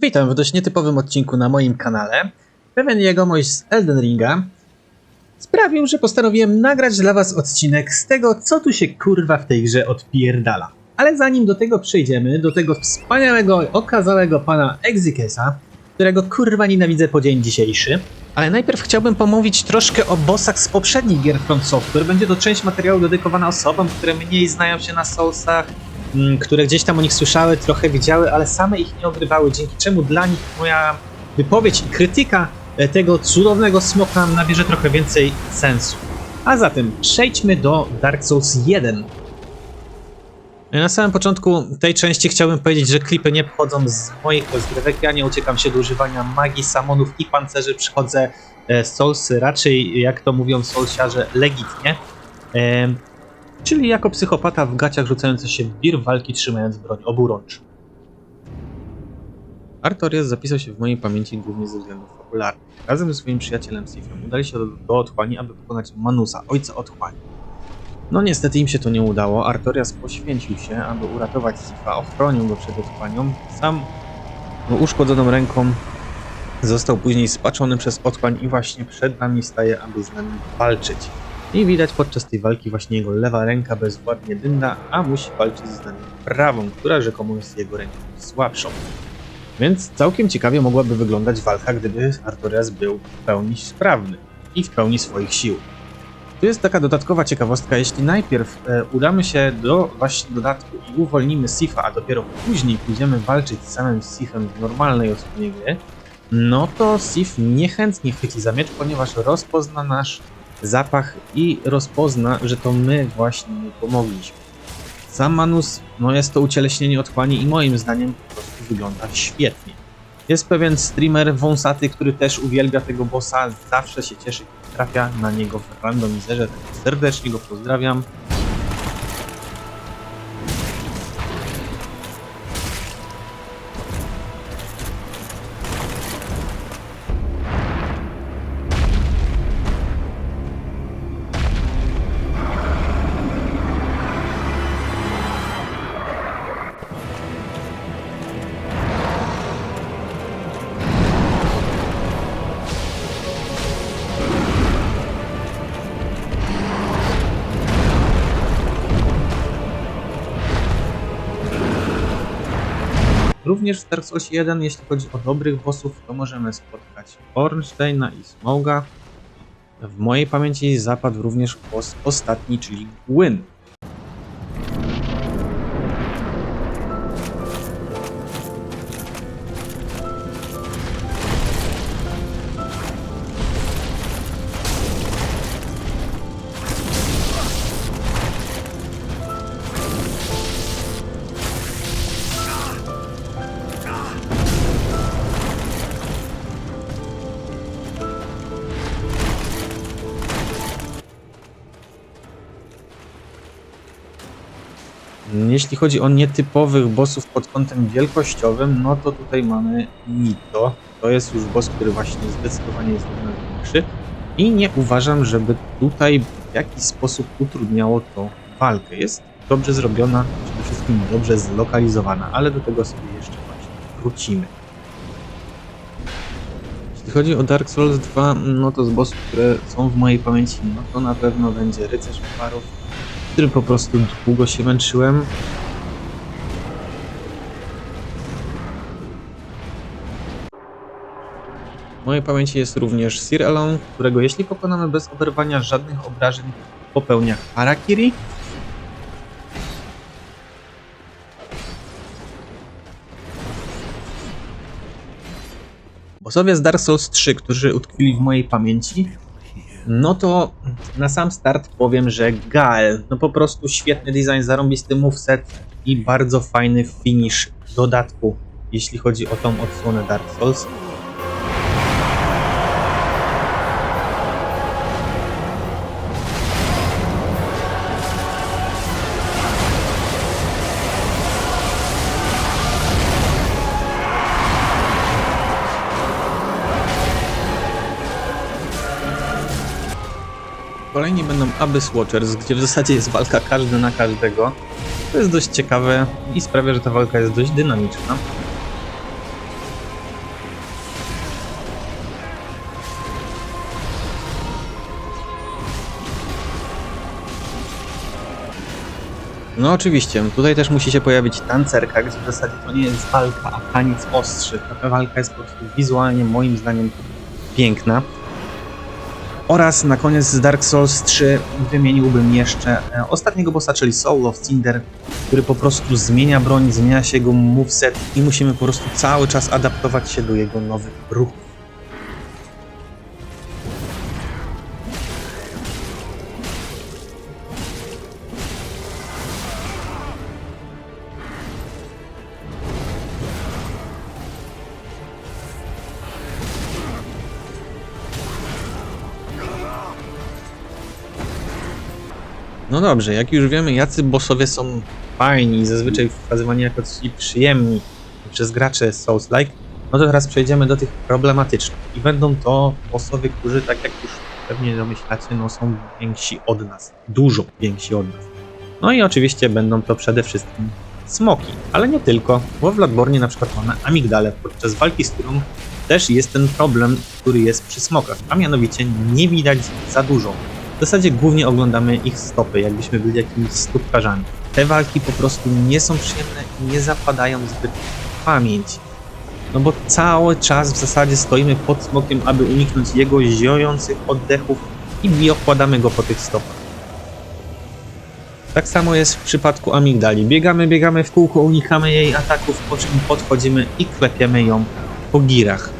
Witam w dość nietypowym odcinku na moim kanale. Pewien jegomość z Elden Ringa sprawił, że postanowiłem nagrać dla was odcinek z tego, co tu się kurwa w tej grze odpierdala. Ale zanim do tego przejdziemy, do tego wspaniałego, okazałego pana Exikesa, którego kurwa nienawidzę po dzień dzisiejszy, ale najpierw chciałbym pomówić troszkę o bossach z poprzednich gier Front Software. Będzie to część materiału dedykowana osobom, które mniej znają się na Soulsach, które gdzieś tam o nich słyszały, trochę widziały, ale same ich nie ogrywały, dzięki czemu dla nich moja wypowiedź i krytyka e, tego cudownego smoka nabierze trochę więcej sensu. A zatem przejdźmy do Dark Souls 1. Na samym początku tej części chciałbym powiedzieć, że klipy nie pochodzą z moich rozgrywek. Ja nie uciekam się do używania magii, samonów i pancerzy. Przychodzę e, z Soulsy raczej, jak to mówią Soulsiarze, legitnie. Czyli jako psychopata w gaciach rzucający się w wir walki, trzymając broń oburącz. Artorias zapisał się w mojej pamięci głównie ze względów fabularnych. Razem ze swoim przyjacielem Sifem udali się do, do Otchłani, aby pokonać Manusa, ojca Otchłani. No niestety im się to nie udało. Artorias poświęcił się, aby uratować Sifa, ochronił go przed Otchłanią. Sam uszkodzoną ręką został później spaczony przez Otchłań i właśnie przed nami staje, aby z nami walczyć. I widać podczas tej walki właśnie jego lewa ręka bezwładnie dynda, a musi walczyć z nami prawą, która rzekomo jest jego ręką słabszą. Więc całkiem ciekawie mogłaby wyglądać walka, gdyby Artorias był w pełni sprawny i w pełni swoich sił. Tu jest taka dodatkowa ciekawostka, jeśli najpierw e, udamy się do właśnie dodatku i uwolnimy Sifa, a dopiero później pójdziemy walczyć z samym Sifem w normalnej odsłonie gry, no to Sif niechętnie chwyci za miecz, ponieważ rozpozna nasz zapach i rozpozna, że to my właśnie mu pomogliśmy. Sam Manus, no jest to ucieleśnienie otchłani i moim zdaniem po prostu wygląda świetnie. Jest pewien streamer wąsaty, który też uwielbia tego bossa, zawsze się cieszy, kiedy trafia na niego w randomizerze, tak serdecznie go pozdrawiam. Również w Dark Souls 1, jeśli chodzi o dobrych bossów, to możemy spotkać Ornsteina i Smoga. W mojej pamięci zapadł również boss ostatni, czyli Gwyn. Chodzi o nietypowych bossów pod kątem wielkościowym, no to tutaj mamy Nito. To jest już boss, który właśnie zdecydowanie jest największy. I nie uważam, żeby tutaj w jakiś sposób utrudniało to walkę. Jest dobrze zrobiona, przede wszystkim dobrze zlokalizowana, ale do tego sobie jeszcze właśnie wrócimy. Jeśli chodzi o Dark Souls 2, no to z bossów, które są w mojej pamięci, no to na pewno będzie Rycerz Parów, którym po prostu długo się męczyłem. Mojej pamięci jest również Sir Elon, którego jeśli pokonamy bez oberwania żadnych obrażeń, popełnia Harakiri. Bossowie z Dark Souls 3, którzy utkwili w mojej pamięci, no to na sam start powiem, że Gael, no po prostu świetny design, zarąbisty moveset i bardzo fajny finish dodatku, jeśli chodzi o tą odsłonę Dark Souls. Kolejni będą Abyss Watchers, gdzie w zasadzie jest walka każdy na każdego. To jest dość ciekawe i sprawia, że ta walka jest dość dynamiczna. No oczywiście, tutaj też musi się pojawić tancerka, gdzie w zasadzie to nie jest walka, a taniec ostrzy. Ta walka jest po prostu wizualnie moim zdaniem piękna. Oraz na koniec z Dark Souls 3 wymieniłbym jeszcze e, ostatniego bossa, czyli Soul of Cinder, który po prostu zmienia broń, zmienia się jego moveset i musimy po prostu cały czas adaptować się do jego nowych ruchów. No dobrze, jak już wiemy, jacy bossowie są fajni i zazwyczaj wskazywani jako ci przyjemni przez gracze Souls-like, no to teraz przejdziemy do tych problematycznych. I będą to bossowie, którzy, tak jak już pewnie domyślacie, no są więksi od nas. Dużo więksi od nas. No i oczywiście będą to przede wszystkim smoki, ale nie tylko, bo w Bloodborne na przykład mamy amigdale, podczas walki z którą też jest ten problem, który jest przy smokach, a mianowicie nie widać za dużo. W zasadzie głównie oglądamy ich stopy, jakbyśmy byli jakimiś stópkarzami. Te walki po prostu nie są przyjemne i nie zapadają zbyt w pamięć. No bo cały czas w zasadzie stoimy pod smokiem, aby uniknąć jego ziojących oddechów i okładamy go po tych stopach. Tak samo jest w przypadku amigdali. Biegamy, biegamy w kółko, unikamy jej ataków, po czym podchodzimy i klepiemy ją po girach.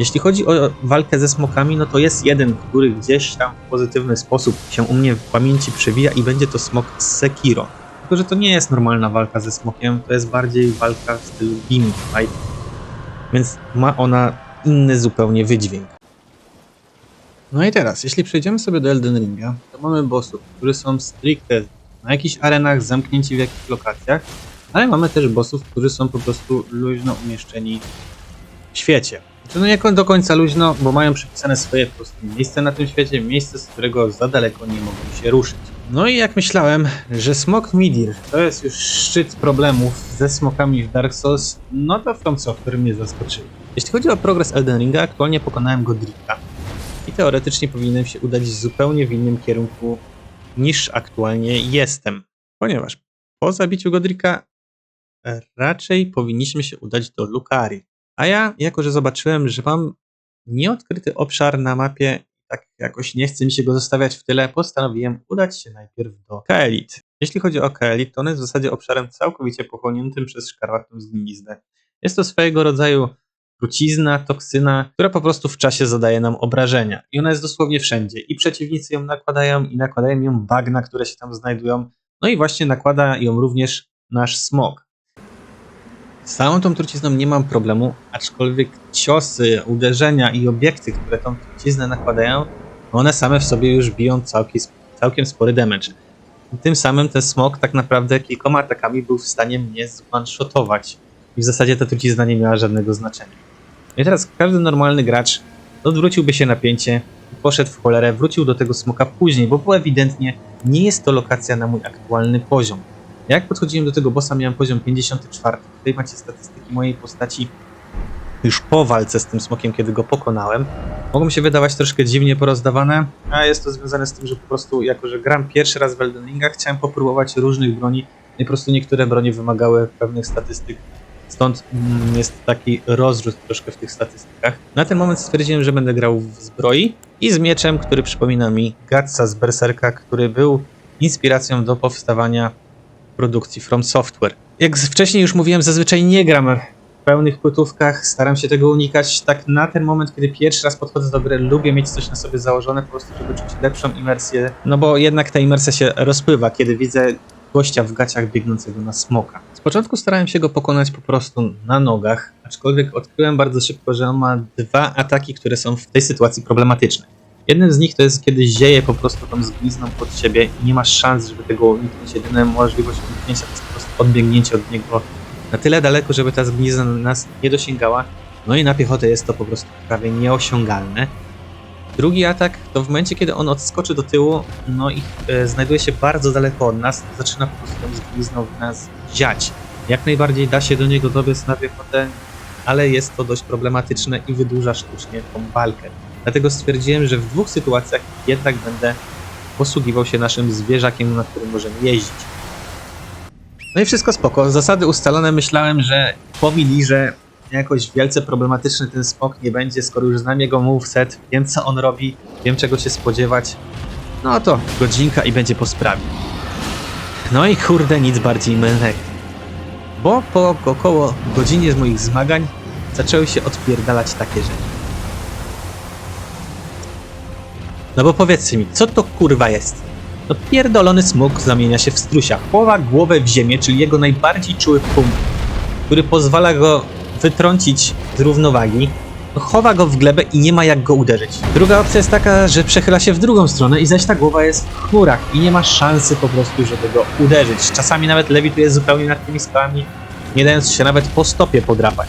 Jeśli chodzi o walkę ze smokami, no to jest jeden, który gdzieś tam w pozytywny sposób się u mnie w pamięci przewija i będzie to smok z Sekiro. Tylko, że to nie jest normalna walka ze smokiem, to jest bardziej walka w stylu gimmick fight, więc ma ona inny zupełnie wydźwięk. No i teraz, jeśli przejdziemy sobie do Elden Ringa, to mamy bossów, którzy są stricte na jakichś arenach, zamknięci w jakichś lokacjach, ale mamy też bossów, którzy są po prostu luźno umieszczeni w świecie. Czy no nie do końca luźno, bo mają przypisane swoje prostu miejsce na tym świecie, miejsce, z którego za daleko nie mogą się ruszyć. No i jak myślałem, że smok Midir to jest już szczyt problemów ze smokami w Dark Souls, no to w końcu, który mnie zaskoczył. Jeśli chodzi o progres Elden Ringa, aktualnie pokonałem Godrika i teoretycznie powinienem się udać zupełnie w innym kierunku niż aktualnie jestem, ponieważ po zabiciu Godrika raczej powinniśmy się udać do Lukari. A ja, jako że zobaczyłem, że mam nieodkryty obszar na mapie, tak jakoś nie chce mi się go zostawiać w tyle, postanowiłem udać się najpierw do Kaelit. Jeśli chodzi o Kaelit, to on jest w zasadzie obszarem całkowicie pochłoniętym przez szkarłatną zgnilizdę. Jest to swojego rodzaju trucizna, toksyna, która po prostu w czasie zadaje nam obrażenia. I ona jest dosłownie wszędzie. I przeciwnicy ją nakładają, i nakładają ją bagna, które się tam znajdują. No i właśnie nakłada ją również nasz smok. Z całą tą trucizną nie mam problemu, aczkolwiek ciosy, uderzenia i obiekty, które tą truciznę nakładają, one same w sobie już biją całkiem, całkiem spory damage. Tym samym ten smok tak naprawdę kilkoma atakami był w stanie mnie zone-shotować. I w zasadzie ta trucizna nie miała żadnego znaczenia. No I teraz każdy normalny gracz odwróciłby się napięcie i poszedł w cholerę, wrócił do tego smoka później, bo było ewidentnie, nie jest to lokacja na mój aktualny poziom. Jak podchodziłem do tego bossa, miałem poziom 54. Tutaj macie statystyki mojej postaci już po walce z tym smokiem, kiedy go pokonałem. Mogą się wydawać troszkę dziwnie porozdawane, a jest to związane z tym, że po prostu, jako że gram pierwszy raz w Elden Ringa, chciałem popróbować różnych broni i po prostu niektóre bronie wymagały pewnych statystyk. Stąd mm, jest taki rozrzut troszkę w tych statystykach. Na ten moment stwierdziłem, że będę grał w zbroi i z mieczem, który przypomina mi Gatsa z Berserka, który był inspiracją do powstawania produkcji From Software. Jak wcześniej już mówiłem, zazwyczaj nie gram w pełnych płytówkach, staram się tego unikać. Tak na ten moment, kiedy pierwszy raz podchodzę do gry, lubię mieć coś na sobie założone, po prostu, żeby czuć lepszą imersję. No bo jednak ta imersja się rozpływa, kiedy widzę gościa w gaciach biegnącego na smoka. Z początku starałem się go pokonać po prostu na nogach, aczkolwiek odkryłem bardzo szybko, że on ma dwa ataki, które są w tej sytuacji problematyczne. Jednym z nich to jest, kiedy zieje po prostu tą zgnizną pod siebie i nie masz szans, żeby tego uniknąć. Jedyna możliwość uniknięcia to jest po prostu odbiegnięcie od niego na tyle daleko, żeby ta zgnizna nas nie dosięgała. No i na piechotę jest to po prostu prawie nieosiągalne. Drugi atak to w momencie, kiedy on odskoczy do tyłu, no i e, znajduje się bardzo daleko od nas, zaczyna po prostu tą zgnizną w nas ziać. Jak najbardziej da się do niego dobiec na piechotę, ale jest to dość problematyczne i wydłuża sztucznie tą walkę. Dlatego stwierdziłem, że w dwóch sytuacjach jednak będę posługiwał się naszym zwierzakiem, na którym możemy jeździć. No i wszystko spoko. Zasady ustalone myślałem, że pomili, że jakoś wielce problematyczny ten smok nie będzie, skoro już znam jego moveset, wiem co on robi, wiem czego się spodziewać. No to godzinka i będzie po sprawie. No i kurde, nic bardziej mylnego. Bo po około godzinie z moich zmagań zaczęły się odpierdalać takie rzeczy. No bo powiedzcie mi, co to kurwa jest? No pierdolony smok zamienia się w strusia. Chowa głowę w ziemię, czyli jego najbardziej czuły punkt, który pozwala go wytrącić z równowagi. No, chowa go w glebę i nie ma jak go uderzyć. Druga opcja jest taka, że przechyla się w drugą stronę i zaś ta głowa jest w chmurach i nie ma szansy po prostu, żeby go uderzyć. Czasami nawet lewituje zupełnie nad tymi skałami, nie dając się nawet po stopie podrapać.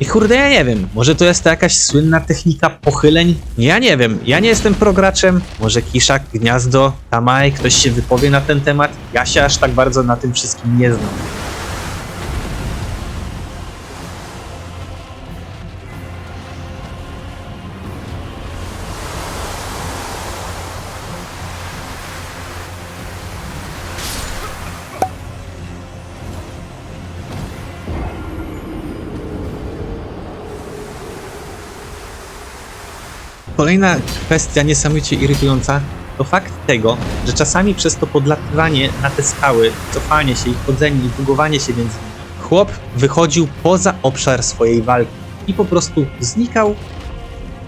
I kurde, ja nie wiem, może to jest to jakaś słynna technika pochyleń? Ja nie wiem, ja nie jestem prograczem, może Kiszak, Gniazdo, Tamaj, ktoś się wypowie na ten temat? Ja się aż tak bardzo na tym wszystkim nie znam. Kolejna kwestia niesamowicie irytująca to fakt tego, że czasami przez to podlatywanie na te skały, cofanie się, ich chodzenie i bugowanie się między nimi, chłop wychodził poza obszar swojej walki i po prostu znikał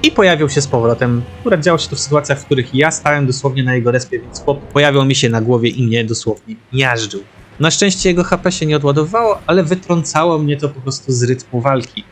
i pojawiał się z powrotem. Akurat działo się to w sytuacjach, w których ja stałem dosłownie na jego respie, więc chłop pojawiał mi się na głowie i mnie dosłownie miażdżył. Na szczęście jego HP się nie odładowało, ale wytrącało mnie to po prostu z rytmu walki.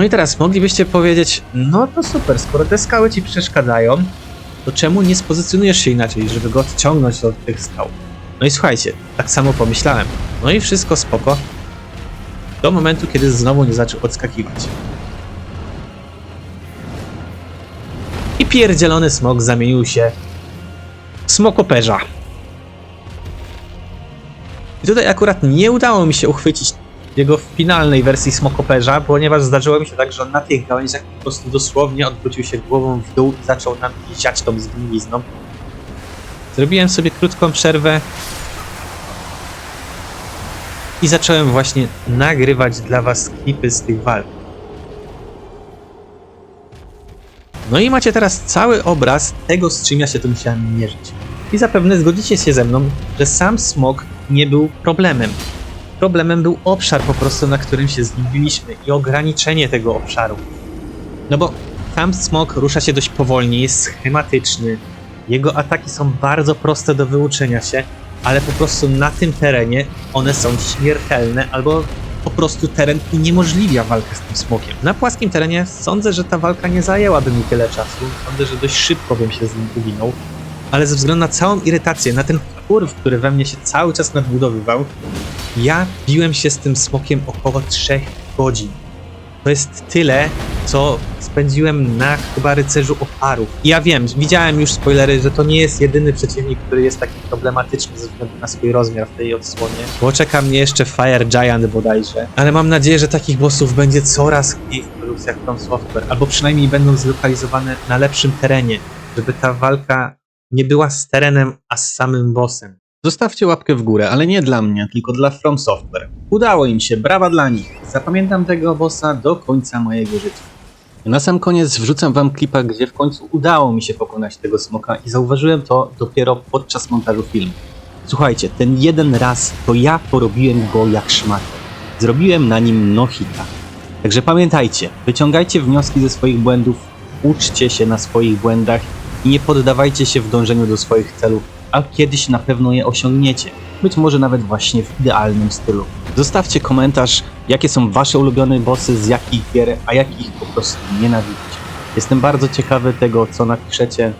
No i teraz moglibyście powiedzieć, no to super, skoro te skały ci przeszkadzają, to czemu nie spozycjonujesz się inaczej, żeby go odciągnąć od tych skał? No i słuchajcie, tak samo pomyślałem. No i wszystko spoko. Do momentu, kiedy znowu nie zaczął odskakiwać. I pierdzielony smok zamienił się w smokoperza. I tutaj akurat nie udało mi się uchwycić jego finalnej wersji smokoperza, ponieważ zdarzyło mi się tak, że on na tych gałęziach po prostu dosłownie odwrócił się głową w dół i zaczął nam ziać tą zgnilizną. Zrobiłem sobie krótką przerwę i zacząłem właśnie nagrywać dla was klipy z tych walk. No i macie teraz cały obraz tego, z czym ja się tu musiałem mierzyć. I zapewne zgodzicie się ze mną, że sam smok nie był problemem. Problemem był obszar po prostu, na którym się zgubiliśmy i ograniczenie tego obszaru. No bo sam smok rusza się dość powolnie, jest schematyczny. Jego ataki są bardzo proste do wyuczenia się, ale po prostu na tym terenie one są śmiertelne albo po prostu teren uniemożliwia walkę z tym smokiem. Na płaskim terenie sądzę, że ta walka nie zajęłaby mi tyle czasu. Sądzę, że dość szybko bym się z nim uginął. Ale ze względu na całą irytację, na ten wpływ, który we mnie się cały czas nadbudowywał, ja biłem się z tym smokiem około 3 godzin. To jest tyle, co spędziłem na chyba rycerzu oparów. I ja wiem, widziałem już spoilery, że to nie jest jedyny przeciwnik, który jest taki problematyczny ze względu na swój rozmiar w tej odsłonie. Bo czeka mnie jeszcze Fire Giant bodajże. Ale mam nadzieję, że takich bossów będzie coraz mniej w produkcjach From Software, albo przynajmniej będą zlokalizowane na lepszym terenie, żeby ta walka nie była z terenem, a z samym bossem. Zostawcie łapkę w górę, ale nie dla mnie, tylko dla From Software. Udało im się, brawa dla nich. Zapamiętam tego bossa do końca mojego życia. Na sam koniec wrzucam wam klipa, gdzie w końcu udało mi się pokonać tego smoka i zauważyłem to dopiero podczas montażu filmu. Słuchajcie, ten jeden raz to ja porobiłem go jak szmatę. Zrobiłem na nim no-hita. Także pamiętajcie, wyciągajcie wnioski ze swoich błędów, uczcie się na swoich błędach i nie poddawajcie się w dążeniu do swoich celów, a kiedyś na pewno je osiągniecie. Być może nawet właśnie w idealnym stylu. Zostawcie komentarz, jakie są wasze ulubione bossy, z jakich gier, a jakich po prostu nienawidzicie. Jestem bardzo ciekawy tego, co napiszecie,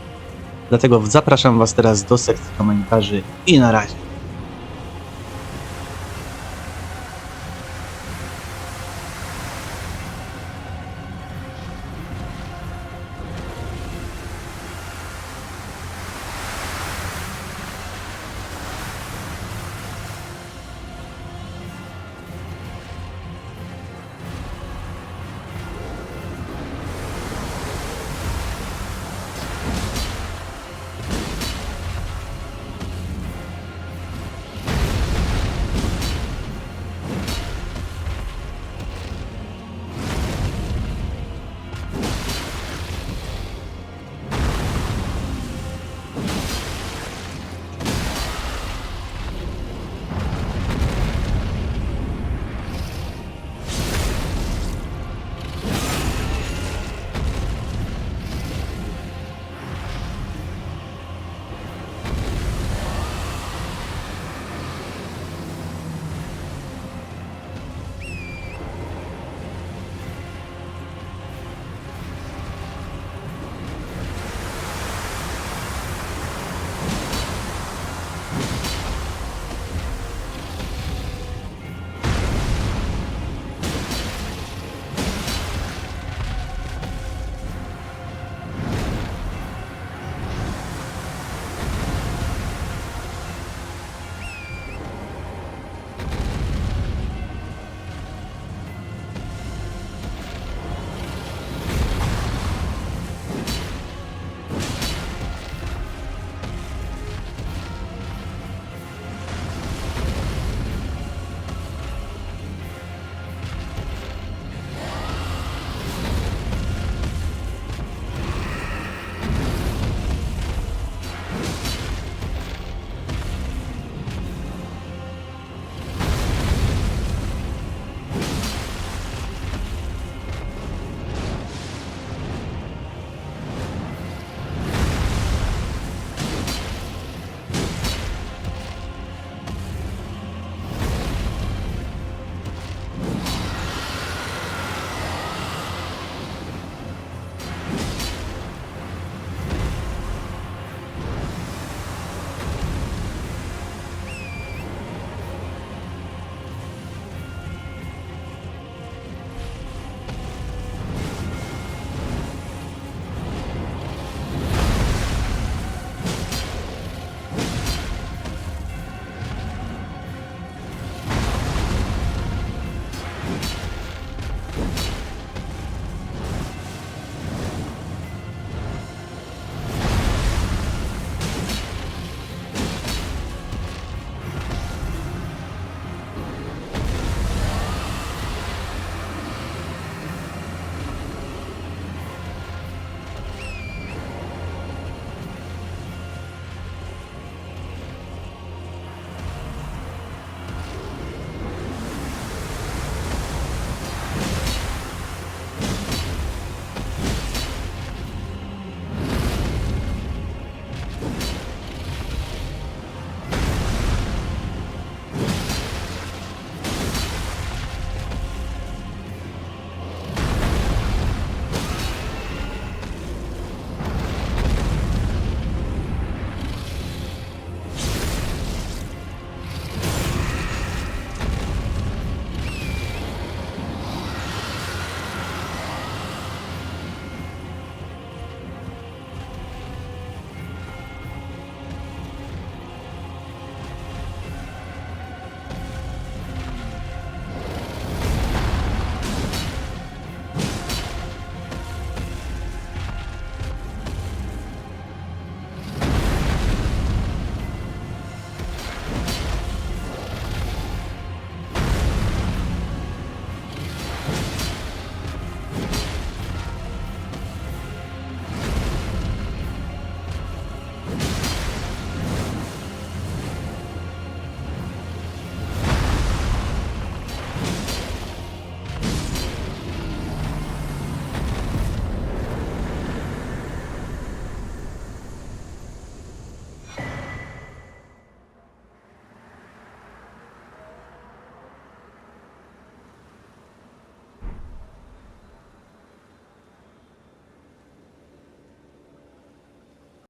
dlatego zapraszam was teraz do sekcji komentarzy i na razie.